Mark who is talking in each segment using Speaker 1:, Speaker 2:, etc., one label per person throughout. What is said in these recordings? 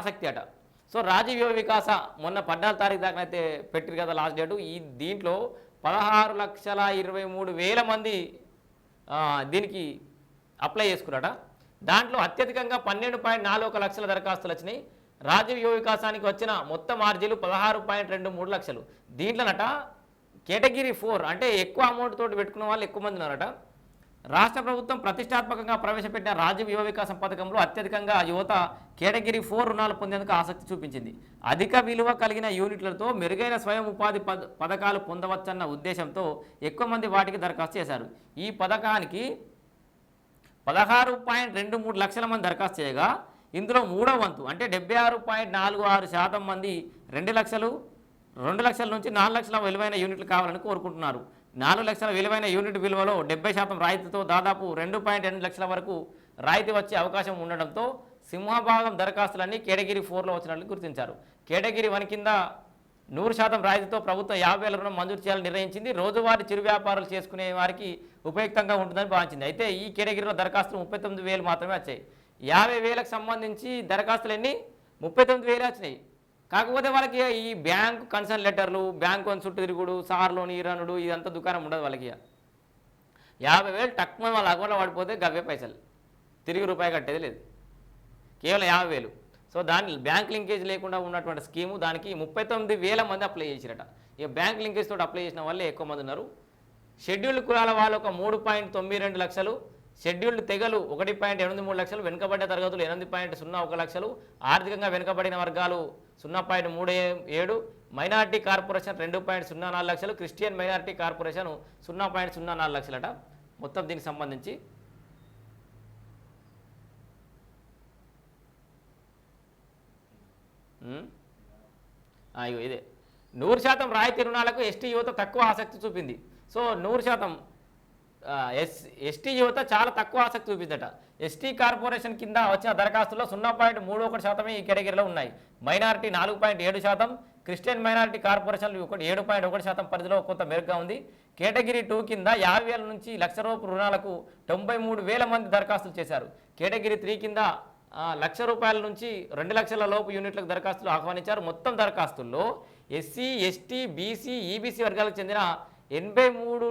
Speaker 1: ఆసక్తి అట. సో రాజీవ్ వికాస మొన్న పద్నాలుగు తారీఖు దాకా అయితే పెట్టారు కదా లాస్ట్ డేటు. ఈ దీంట్లో పదహారు లక్షల ఇరవై మూడు వేల మంది దీనికి అప్లై చేసుకున్నట దాంట్లో అత్యధికంగా పన్నెండు పాయింట్ నాలుగు ఒక లక్షల దరఖాస్తులు వచ్చినాయి. రాజీవ్ యువ వికాసానికి వచ్చిన మొత్తం ఆర్జీలు పదహారు పాయింట్ రెండు మూడు లక్షలు. దీంట్లోనట కేటగిరీ ఫోర్ అంటే ఎక్కువ అమౌంట్ తోటి పెట్టుకున్న వాళ్ళు ఎక్కువ మంది ఉన్నారట. రాష్ట్ర ప్రభుత్వం ప్రతిష్టాత్మకంగా ప్రవేశపెట్టిన రాజ్యం యువ వికాసం పథకంలో అత్యధికంగా యువత కేటగిరీ ఫోర్ రుణాలు పొందేందుకు ఆసక్తి చూపించింది. అధిక విలువ కలిగిన యూనిట్లతో మెరుగైన స్వయం ఉపాధి పద పథకాలు పొందవచ్చన్న ఉద్దేశంతో ఎక్కువ మంది వాటికి దరఖాస్తు చేశారు. ఈ పథకానికి పదహారు పాయింట్ రెండు మూడు లక్షల మంది దరఖాస్తు చేయగా ఇందులో మూడో వంతు అంటే డెబ్బై ఆరు పాయింట్ నాలుగు ఆరు శాతం మంది రెండు లక్షలు రెండు లక్షల నుంచి నాలుగు లక్షల విలువైన యూనిట్లు కావాలని కోరుకుంటున్నారు. నాలుగు లక్షల విలువైన యూనిట్ విలువలో డెబ్బై శాతం రాయితీతో దాదాపు రెండు పాయింట్ ఎనిమిది లక్షల వరకు రాయితీ వచ్చే అవకాశం ఉండడంతో సింహభాగం దరఖాస్తులన్నీ కేటగిరీ ఫోర్లో వచ్చినట్లు గుర్తించారు. కేటగిరీ వన్ కింద నూరు శాతం రాయితీతో ప్రభుత్వం యాభై వేల రుణం మంజూరు చేయాలని నిర్ణయించింది. రోజువారీ చిరు వ్యాపారాలు చేసుకునే వారికి ఉపయుక్తంగా ఉంటుందని భావించింది. అయితే ఈ కేటగిరీలో దరఖాస్తులు ముప్పై తొమ్మిది వేలు మాత్రమే వచ్చాయి. యాభై వేలకు సంబంధించి దరఖాస్తులు ఎన్ని ముప్పై తొమ్మిది వేలు వచ్చినాయి. కాకపోతే వాళ్ళకి ఈ బ్యాంక్ కన్సర్న్ లెటర్లు బ్యాంక్ అని చుట్టూ తిరుగుడు సార్లోని ఈరనుడు ఇదంతా దుకాణం ఉండదు వాళ్ళకి ఇక. యాభై వేలు టక్కున వాళ్ళ అకౌంట్లో పడిపోతే గవ్వే పైసలు. తిరిగి రూపాయి కట్టేది లేదు. కేవలం యాభై వేలు. సో దాని బ్యాంక్ లింకేజ్ లేకుండా ఉన్నటువంటి స్కీము దానికి ముప్పై తొమ్మిది వేల మంది అప్లై చేసిరట. ఇక బ్యాంక్ లింకేజ్ తోటి అప్లై చేసిన వాళ్ళే ఎక్కువ మంది ఉన్నారు. షెడ్యూల్డ్ కులాల వాళ్ళు ఒక మూడు పాయింట్ తొమ్మిది రెండు లక్షలు షెడ్యూల్డ్ తెగలు ఒకటి పాయింట్ ఎనిమిది మూడు లక్షలు వెనుకబడ్డ తరగతులు ఎనిమిది పాయింట్ సున్నా ఒక లక్షలు ఆర్థికంగా వెనుకబడిన వర్గాలు సున్నా పాయింట్ మూడు ఏడు మైనార్టీ కార్పొరేషన్ రెండు పాయింట్ సున్నా నాలుగు లక్షలు క్రిస్టియన్ మైనార్టీ కార్పొరేషన్ సున్నా పాయింట్ సున్నా నాలుగు లక్షలట. మొత్తం దీనికి సంబంధించి ఇదే. నూరు శాతం రాయితీ రుణాలకు ఎస్టీ యువత తక్కువ ఆసక్తి చూపింది. సో నూరు శాతం ఎస్ ఎస్టీ యువత చాలా తక్కువ ఆసక్తి చూపిందట. ఎస్టీ కార్పొరేషన్ కింద వచ్చిన దరఖాస్తుల్లో సున్నా పాయింట్ మూడు ఒకటి శాతమే ఈ కేటగిరీలో ఉన్నాయి. మైనారిటీ నాలుగు పాయింట్ ఏడు శాతం క్రిస్టియన్ మైనారిటీ కార్పొరేషన్లు ఒకటి ఏడు పాయింట్ ఒకటి శాతం పరిధిలో కొంత మెరుగ్గా ఉంది. కేటగిరీ టూ కింద యాభై వేల నుంచి లక్ష రూపాయల రుణాలకు తొంభై మూడు వేల మంది దరఖాస్తులు చేశారు. కేటగిరీ త్రీ కింద లక్ష రూపాయల నుంచి రెండు లక్షల లోపు యూనిట్లకు దరఖాస్తులు ఆహ్వానించారు. మొత్తం దరఖాస్తుల్లో ఎస్సీ ఎస్టీ బీసీ ఈబీసీ వర్గాలకు చెందిన ఎనభై మూడు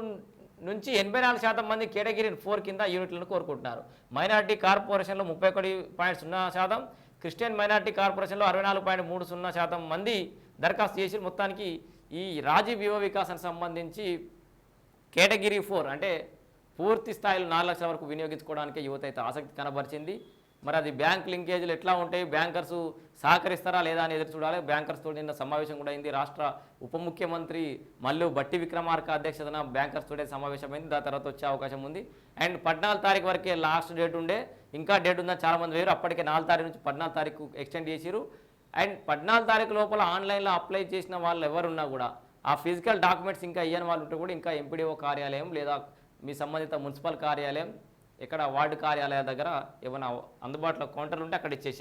Speaker 1: నుంచి ఎనభై నాలుగు శాతం మంది కేటగిరీ ఫోర్ కింద యూనిట్లను కోరుకుంటున్నారు. మైనార్టీ కార్పొరేషన్లో ముప్పై ఒకటి పాయింట్ సున్నా శాతం క్రిస్టియన్ మైనార్టీ కార్పొరేషన్లో అరవై నాలుగు పాయింట్ మూడు సున్నా శాతం మంది దరఖాస్తు చేసి మొత్తానికి ఈ రాజీ వ్యూహ వికాసానికి సంబంధించి కేటగిరీ ఫోర్ అంటే పూర్తి స్థాయిలో నాలుగు లక్షల వరకు వినియోగించుకోవడానికి యువత అయితే ఆసక్తి కనబరిచింది. మరి అది బ్యాంక్ లింకేజీలు ఎట్లా ఉంటాయి? బ్యాంకర్స్ సహకరిస్తారా లేదా అని ఎదురు చూడాలి. బ్యాంకర్స్ తోటి నిన్న సమావేశం కూడా అయింది. రాష్ట్ర ఉప ముఖ్యమంత్రి మల్లు బట్టి విక్రమార్క అధ్యక్షతన బ్యాంకర్స్తోనే సమావేశమైంది దాని తర్వాత వచ్చే అవకాశం ఉంది. అండ్ పద్నాలుగు తారీఖు వరకే లాస్ట్ డేట్ ఉండే. ఇంకా డేట్ ఉందని చాలామంది వేరు. అప్పటికే నాలుగు తారీఖు నుంచి పద్నాలుగు తారీఖు ఎక్స్టెండ్ చేసిరు అండ్ పద్నాలుగు తారీఖు లోపల ఆన్లైన్లో అప్లై చేసిన వాళ్ళు ఎవరున్నా కూడా ఆ ఫిజికల్ డాక్యుమెంట్స్ ఇంకా ఇయ్యని వాళ్ళు ఉంటే కూడా ఇంకా ఎంపీడీఓ కార్యాలయం లేదా మీ సంబంధిత మున్సిపల్ కార్యాలయం ఇక్కడ వార్డు కార్యాలయ దగ్గర ఏమైనా అందుబాటులో కౌంటర్లు ఉంటే అక్కడ ఇచ్చేసి